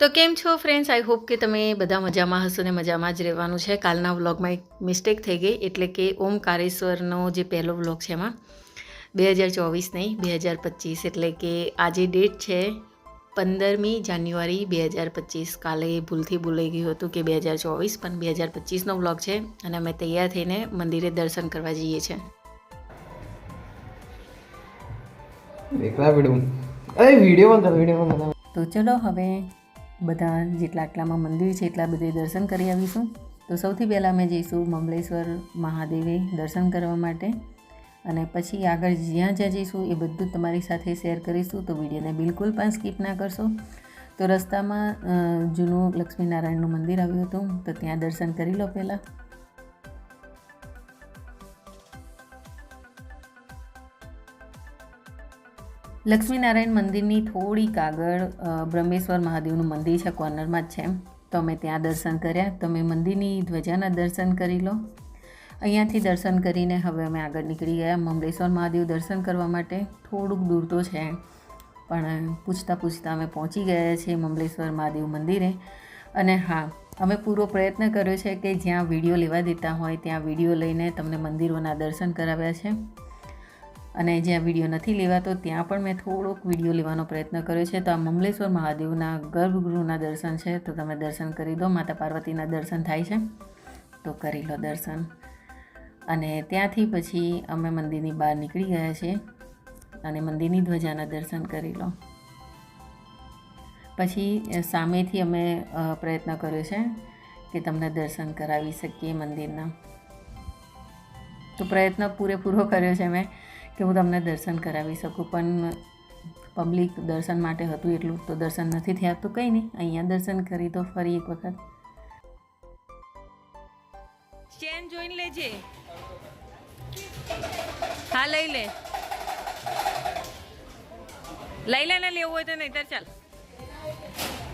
તો કેમ છો ફ્રેન્ડ્સ આઈ હોપ કે તમે બધા મજામાં હશો ને મજામાં જ રહેવાનું છે. કાલના વ્લોગમાં એક મિસ્ટેક થઈ ગઈ એટલે કે ઓમકારેશ્વરનો જે પહેલો વ્લોગ છે એમાં બે હજાર ચોવીસ નહીં બે હજાર પચીસ એટલે કે આજે ડેટ છે પંદરમી જાન્યુઆરી બે હજાર પચીસ. કાલે ભૂલથી ભૂલાઈ ગયું હતું કે બે હજાર ચોવીસ પણ બે હજાર પચીસનો વ્લોગ છે અને અમે તૈયાર થઈને મંદિરે દર્શન કરવા જઈએ છીએ. એકલા વીડિયો અરે વીડિયો બંધ વીડિયો બંધ તો ચલો હવે બધા જેટલા આટલામાં મંદિર છે, એટલા બધે દર્શન કરી આવીશું. તો સૌથી પહેલાં અમે જઈશું મમલેશ્વર મહાદેવે દર્શન કરવા માટે. અને પછી આગળ જ્યાં જ્યાં જઈશું એ બધું તમારી સાથે શેર કરીશું. તો વિડીયોને બિલકુલ પણ સ્કીપ ના કરશો. તો રસ્તામાં જૂનું લક્ષ્મીનારાયણનું મંદિર આવ્યું હતું, તો ત્યાં દર્શન કરી લો પહેલાં. લક્ષ્મીનારાયણ મંદિરની થોડીક આગળ બ્રહ્મેશ્વર મહાદેવનું મંદિર છે, કોર્નરમાં જ છે તો અમે ત્યાં દર્શન કર્યા. તમે મંદિરની ધ્વજાના દર્શન કરી લો. અહીંયાથી દર્શન કરીને હવે અમે આગળ નીકળી ગયા. મમલેશ્વર મહાદેવ દર્શન કરવા માટે થોડુંક દૂર તો છે, પણ પૂછતા પૂછતા અમે પહોંચી ગયા છીએ મમલેશ્વર મહાદેવ મંદિરે. અને હા, અમે પૂરો પ્રયત્ન કર્યો છે કે જ્યાં વીડિયો લેવા દેતા હોય, ત્યાં વીડિયો લઈને તમને મંદિરોના દર્શન કરાવ્યા છે. અને જ્યાં વીડિયો નથી લેવાતો, ત્યાં પણ મેં થોડોક વીડિયો લેવાનો પ્રયત્ન કર્યો છે. તો આ મમલેશ્વર મહાદેવના ગર્ભગૃહના દર્શન છે. તો તમે દર્શન કરી દો માતા પાર્વતીના દર્શન થાય છે. તો કરી લો દર્શન. અને ત્યાંથી પછી અમે મંદિરની બહાર નીકળી ગયા છીએ અને મંદિરની ધ્વજાના દર્શન કરી લો. પછી સામેથી અમે પ્રયત્ન કર્યો છે કે તમને દર્શન કરાવી શકીએ મંદિરના. તો પ્રયત્ન પૂરેપૂરો કર્યો છે મેં. કે હું તમને દર્શન કરાવી શકું પણ પબ્લિક દર્શન માટે હતું એટલું તો દર્શન નથી થયા તો કંઈ નહીં. અહીંયા દર્શન કરી તો ફરી એક વખત. ચેન જોઈને લેજે. હા લઈ લે. લઈ લે ને લેવું હોય તો નહીતર ચાલ.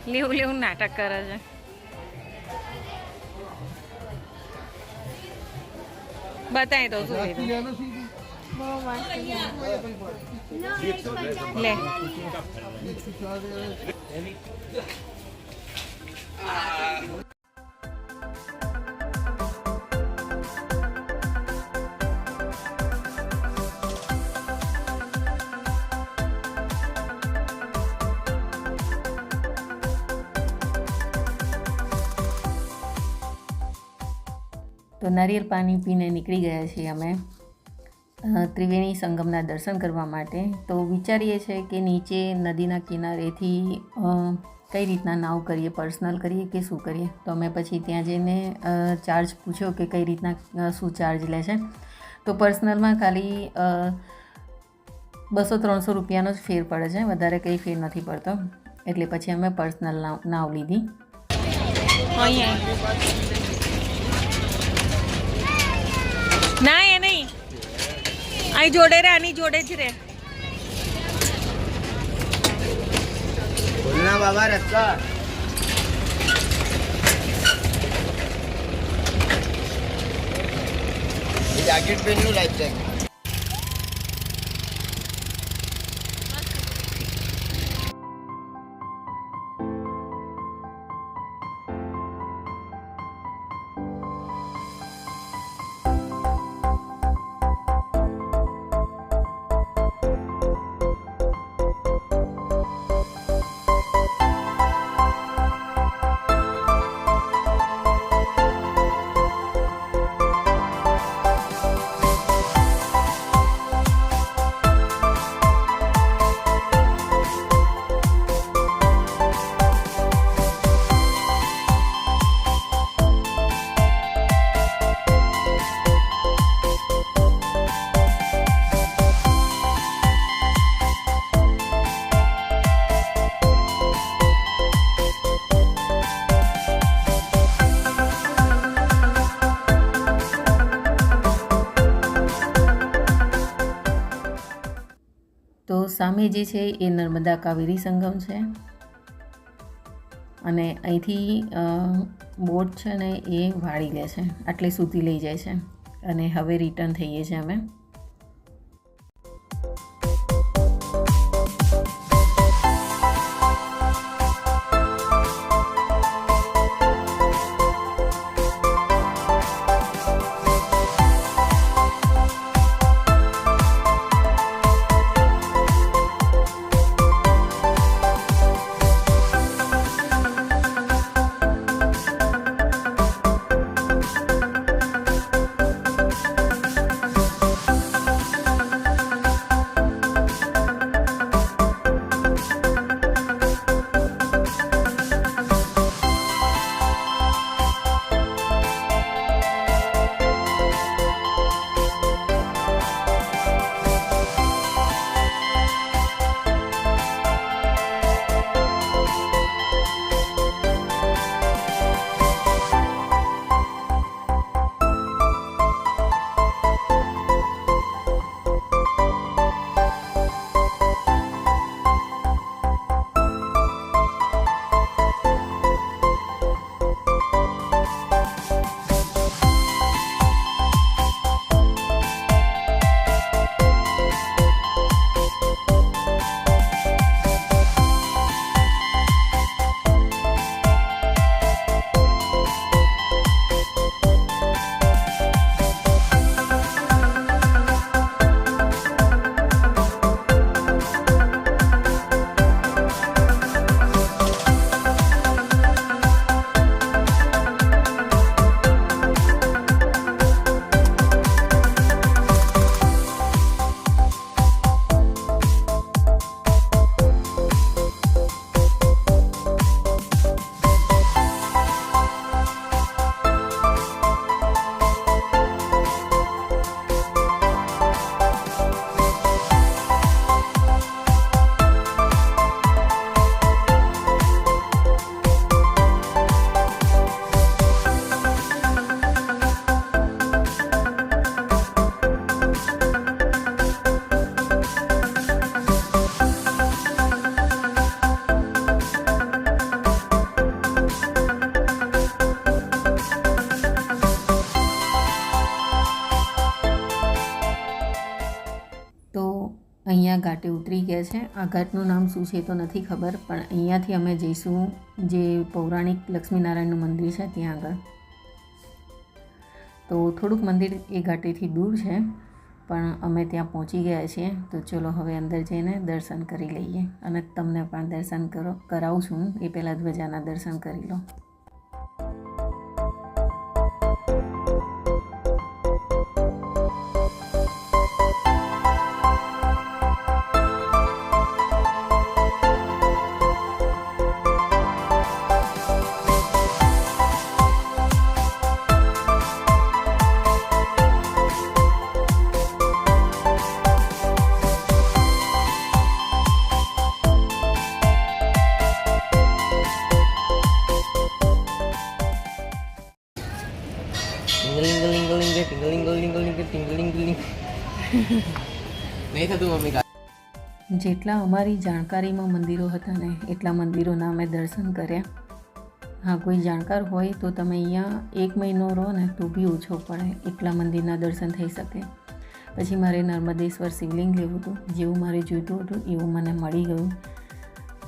લેવું લેવું નાટક કરે છે. બતાવી દઉં શું લીધું લે તો નારિયેળ પાણી પીને નીકળી ગયા છીએ અમે અ, ત્રિવેણી સંગમના દર્શન કરવા માટે તો વિચારીએ છીએ કે નીચે નદીના કિનારેથી કઈ રીતના નાવ કરીએ, પર્સનલ કરીએ કે શું કરીએ? તો અમે પછી ત્યાં જઈને ચાર્જ પૂછ્યો કે કઈ રીતના શું ચાર્જ લે છે. તો પર્સનલમાં ખાલી બસો ત્રણસો રૂપિયાનો જ ફેર પડે છે, વધારે કંઈ ફેર નથી પડતો. એટલે પછી અમે પર્સનલ નાવ લીધી. ના, એ નહીં. અહીં જોડે રે આની જોડે જ રે. બોલના બાબા રસ્તા. જાકેટ પહેરનું લાઈફ જેકેટ તો જે છે એ નર્મદા કાવેરી સંગમ છે. અને અહીંથી બોટ છે ને એ વાળી લે છે, આટલે સુધી લઈ જાય છે. અને હવે રિટર્ન થઈએ છીએ અમે. છે. આ ઘાટનું નામ શું છે તો નથી ખબર, પણ અહીંયાથી અમે જઈશું જે પૌરાણિક લક્ષ્મીનારાયણનું મંદિર છે ત્યાં આગળ. તો થોડુંક મંદિર એ ઘાટેથી દૂર છે, પણ અમે ત્યાં પહોંચી ગયા છીએ. તો ચલો હવે અંદર જઈને દર્શન કરી લઈએ અને તમને પણ દર્શન કરો, કરાવું છું. એ પહેલાં ધ્વજાના દર્શન કરી લો. ટિંગલિંગલિંગલિંગ ટિંગલિંગલિંગલિંગ ટિંગલિંગલિંગ નહીં થતું મમ્મી જેટલા અમારી જાણકારીમાં મંદિરો હતા ને એટલા મંદિરોના અમે દર્શન કર્યા હા કોઈ જાણકાર હોય તો તમે અહીંયા એક મહિનો રહો ને તો બી ઓછો પડે એટલા મંદિરના દર્શન થઈ શકે પછી મારે નર્મદેશ્વર શિવલિંગ લેવું હતું જેવું મારે જોઈતું હતું એવું મને મળી ગયું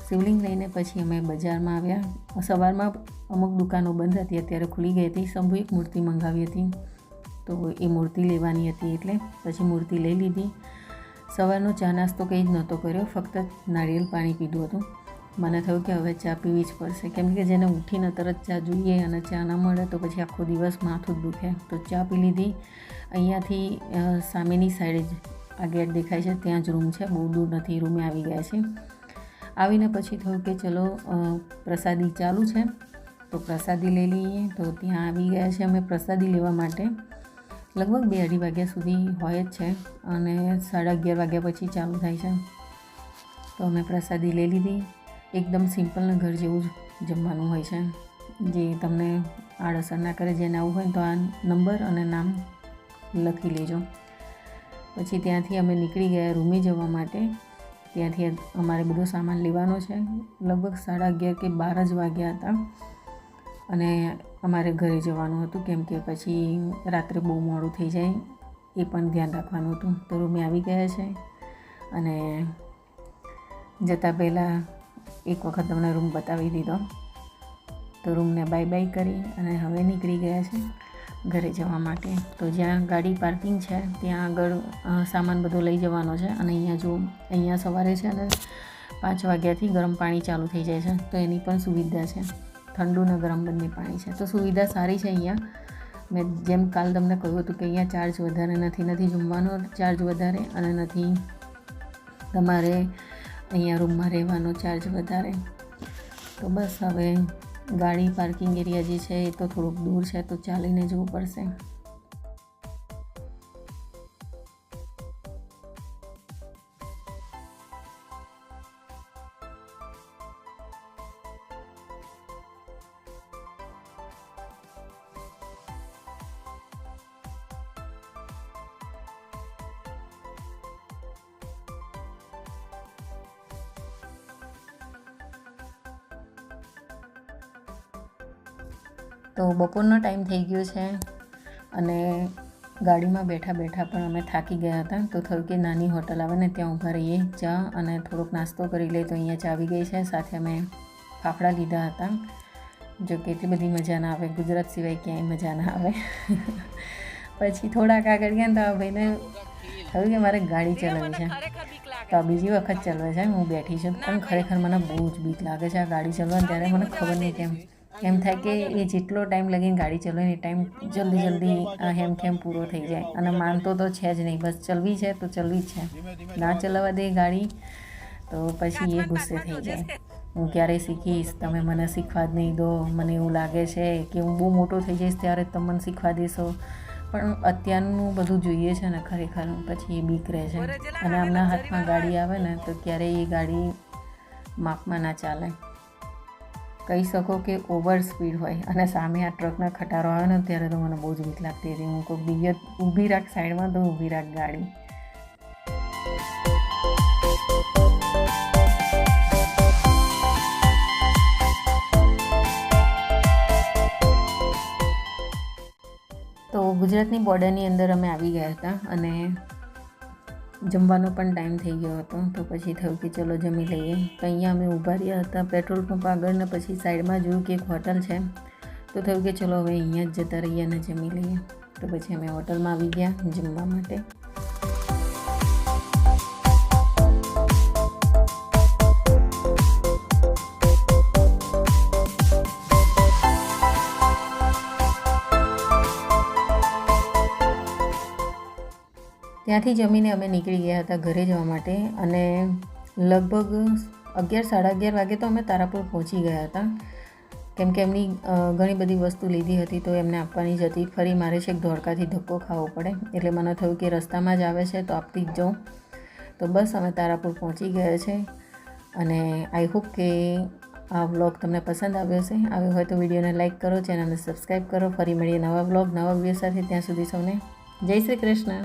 શિવલિંગ લઈને પછી અમે બજારમાં આવ્યા. સવારમાં અમુક દુકાનો બંધ હતી, અત્યારે ખુલી ગઈ હતી. શંભુ મૂર્તિ મંગાવી હતી. તો એ મૂર્તિ લેવાની હતી એટલે પછી મૂર્તિ લઈ લીધી. સવારનો ચા નાસ્તો કંઈ જ નહોતો કર્યો, ફક્ત નારિયેળ પાણી પીધું હતું. મને થયું કે હવે ચા પીવી જ પડશે. કેમ કે જેને ઉઠીને તરત ચા જોઈએ અને ચા ના મળે તો પછી આખો દિવસ માથું જ દુખે. તો ચા પી લીધી. અહીંયાથી સામેની સાઈડે જ આ ગેટ દેખાય છે. ત્યાં જ રૂમ છે. બહુ દૂર નથી. રૂમે આવી ગયા છે. આવીને પછી થયું કે ચલો પ્રસાદી ચાલુ છે. તો પ્રસાદી લઈ લઈએ. તો ત્યાં આવી ગયા છે અમે પ્રસાદી લેવા માટે. લગભગ બે અઢી વાગ્યા સુધી હોય જ છે અને સાડા અગિયાર વાગ્યા પછી ચાલુ થાય છે. તો અમે પ્રસાદી લઈ લીધી. એકદમ સિમ્પલ ને ઘર જેવું જ જમવાનું હોય છે. જે તમને આડઅસર ના કરે, જેને આવું હોય તો આ નંબર અને નામ લખી લેજો. પછી ત્યાંથી અમે નીકળી ગયા રૂમે જવા માટે. ત્યાંથી અમારે બધો સામાન લેવાનો છે. લગભગ સાડા અગિયાર કે બાર જ વાગ્યા હતા. અને અમારે ઘરે જવાનું હતું, કેમ કે પછી રાત્રે બહુ મોડું થઈ જાય, એ પણ ધ્યાન રાખવાનું હતું. તો રૂમે આવી ગયા છે અને જતાં પહેલાં એક વખત તમને રૂમ બતાવી દીધો. તો રૂમને બાય બાય કરી અને હવે નીકળી ગયા છે. ઘરે જવા માટે. તો જ્યાં ગાડી પાર્કિંગ છે, ત્યાં આગળ સામાન બધો લઈ જવાનો છે અને અહીંયા જો, અહીંયા સવારે છે ને પાંચ વાગ્યાથી ગરમ પાણી ચાલુ થઈ જાય છે, તો એની પણ સુવિધા છે. ઠંડુ ને ગરમ બંને પાણી છે. તો સુવિધા સારી છે અહીંયા. મેં જેમ કાલ તમને કહ્યું હતું કે અહીંયા ચાર્જ વધારે નથી નથી જમવાનો ચાર્જ વધારે અને નથી તમારે અહીંયા રૂમમાં રહેવાનો ચાર્જ વધારે. તો બસ હવે ગાડી પાર્કિંગ એરિયા જે છે એ તો થોડુંક દૂર છે તો ચાલીને જવું પડશે. તો બપોરનો ટાઈમ થઈ ગયો છે અને ગાડીમાં બેઠા બેઠા પણ અમે થાકી ગયા હતા. તો થયું કે નાની હોટલ આવે ને ત્યાં ઊભા રહીએ, ચા અને થોડોક નાસ્તો કરી લઈએ. તો અહીંયા ચા આવી ગઈ છે. સાથે અમે ફાફડા લીધા હતા. જો કે એટલી બધી મજા ના આવે. ગુજરાત સિવાય ક્યાંય મજા ના આવે. પછી થોડાક આગળ ગયા તો આ ભાઈને થયું કે મારે ગાડી ચલાવવી છે. તો બીજી વખત ચલાવે છે. હું બેઠી છું. પણ ખરેખર મને બહુ જ બીક લાગે છે આ ગાડી ચલાવવાની ત્યારે મને ખબર નહીં કેમ. એમ થાય કે એ જેટલો ટાઈમ લગીને ગાડી ચલાવે એ ટાઈમ જલ્દી જલ્દી હેમખેમ પૂરો થઈ જાય. અને માનતો તો છે જ નહીં. બસ ચલવી છે તો ચલવી જ છે. ના ચલાવવા દે ગાડી તો પછી એ ગુસ્સે થઈ જાય. હું ક્યારે શીખીશ? તમે મને શીખવા જ નહીં દો. મને એવું લાગે છે કે હું બહુ મોટો થઈ જઈશ ત્યારે તમે મને શીખવા દેશો. પણ અત્યારનું બધું જોઈએ છે ને ખરેખર. પછી એ બીક રહે છે. અને આમના હાથમાં ગાડી આવે ને તો ક્યારેય એ ગાડી માપમાં ના ચાલે. કહી શકો કે ઓવર સ્પીડ હોય. અને સામે આ ટ્રકના ખટારો આવ્યો ને, ત્યારે તો મને બહુ જ બીક લાગતી હતી. હું કોઈ બીજે ઊભી રાખ સાઈડમાં તો ઊભી રાખ ગાડી. તો ગુજરાતની બોર્ડરની અંદર અમે આવી ગયા હતા અને જમવાનો પણ ટાઈમ થઈ ગયો હતો. તો પછી થયું કે ચલો જમી લઈએ. તો અહીંયા અમે ઊભા રહ્યા હતા પેટ્રોલ પંપ આગળ ને પછી સાઈડમાં જોયું કે એક હોટલ છે. તો થયું કે ચલો હવે અહીંયા જ જતા રહીએ અને જમી લઈએ. તો પછી અમે હોટલમાં આવી ગયા જમવા માટે. ત્યાંથી જમીને અમે નીકળી ગયા હતા ઘરે જવા માટે અને લગભગ અગિયાર, સાડા અગિયાર વાગે તો અમે તારાપુર પહોંચી ગયા હતા. કેમ કે એમની ઘણી બધી વસ્તુ લીધી હતી તો એમને આપવાની જ હતી. ફરી મારે છેક ધોળકાથી ધક્કો ખાવો પડે. એટલે મને થયું કે રસ્તામાં જ આવે છે તો આપતી જ જાઉં. તો બસ અમે તારાપુર પહોંચી ગયા છે. અને આઈ હોપ કે આ વ્લોગ તમને પસંદ આવ્યો છે આવ્યો હોય તો વિડીયોને લાઇક કરો, ચેનલને સબસ્ક્રાઈબ કરો. ફરી મળીએ નવા વ્લોગ, નવા વીડિયો સાથે. ત્યાં સુધી સૌને જય શ્રી કૃષ્ણ.